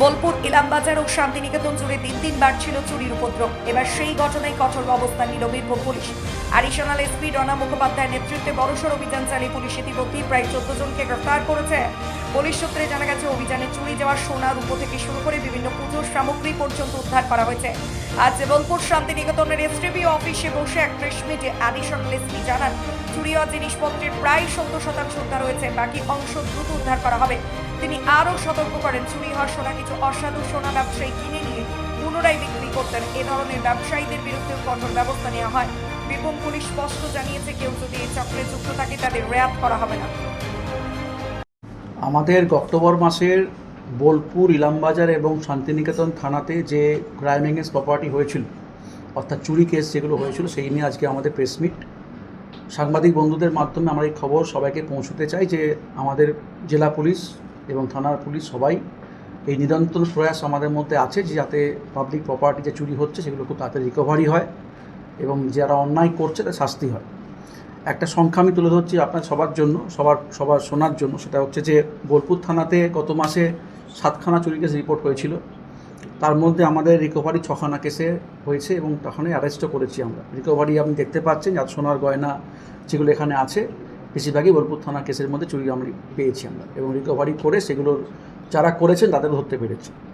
বোলপুর, ইলামবাজার ও শান্তিনিকেতন জুড়ে দিন দিন বাড়ছিল চুরির উপদ্রব। এবার সেই ঘটনায় কঠোর অবস্থান নিল বীরভূম পুলিশ। অ্যাডিশনাল এসপি রনা মুখোপাধ্যায়ের নেতৃত্বে বড়সড় অভিযান চালিয়ে পুলিশ ইতিমধ্যেই প্রায় চোদ্দ জনকে গ্রেফতার করেছে। পুলিশ সূত্রে জানা গেছে, অভিযানে চুরি যাওয়া সোনা, রূপো থেকে শুরু করে বিভিন্ন পুজোর সামগ্রী পর্যন্ত উদ্ধার করা হয়েছে। আজ বোলপুর শান্তিনিকেতনের এসটিপি অফিসে বসে এক প্রেস মিটে অ্যাডিশনাল এসপি জানান, চুরি হওয়া জিনিসপত্রের প্রায় সত্তর শতাংশ উদ্ধার হয়েছে, বাকি অংশ দ্রুত উদ্ধার করা হবে। তিনি আরও সতর্ক করেন, চুরি হওয়ার সোনা কিছু অসাধু সোনা ব্যবসায়ী কিনে নিয়ে পুনরায় বিক্রি করতেন। এ ধরনের ব্যবসায়ীদের বিরুদ্ধে কঠোর ব্যবস্থা নেওয়া হয়। বীরভূম পুলিশ স্পষ্ট জানিয়েছে, কেউ যদি এই চক্রে যুক্ত থাকে, তাদের রেয়াত করা হবে না। আমাদের অক্টোবর মাসের বোলপুর, ইলামবাজার এবং শান্তিনিকেতন থানাতে যে ক্রাইম এগেন্স প্রপার্টি হয়েছিল, অর্থাৎ চুরি কেস যেগুলো হয়েছিল, সেই নিয়ে আজকে আমাদের প্রেস মিট সাংবাদিক বন্ধুদের মাধ্যমে আমরা এই খবর সবাইকে পৌঁছতে চাই যে আমাদের জেলা পুলিশ এবং থানার পুলিশ সবাই এই নিরন্তর প্রয়াস আমাদের মধ্যে আছে যে যাতে পাবলিক প্রপার্টি যে চুরি হচ্ছে সেগুলো খুব তাড়াতাড়ি রিকভারি হয় এবং যারা অন্যায় করছে তার শাস্তি হয়। একটা সংখ্যা আমি তুলে ধরছি আপনার সবার জন্য, সবার সবার শোনার জন্য, সেটা হচ্ছে যে বোলপুর থানাতে গত মাসে সাতখানা চুরি কেস রিপোর্ট হয়েছিল। তার মধ্যে আমাদের রিকভারি ছখানা কেসে হয়েছে এবং তখনই অ্যারেস্টও করেছি আমরা। রিকভারি আপনি দেখতে পাচ্ছেন, যার সোনার গয়না যেগুলো এখানে আছে বেশিরভাগই বোলপুর থানা কেসের মধ্যে চুরি আমরা পেয়েছি আমরা এবং রিকভারি করে সেগুলোর যারা করেছেন তাদের ধরতে পেরেছি।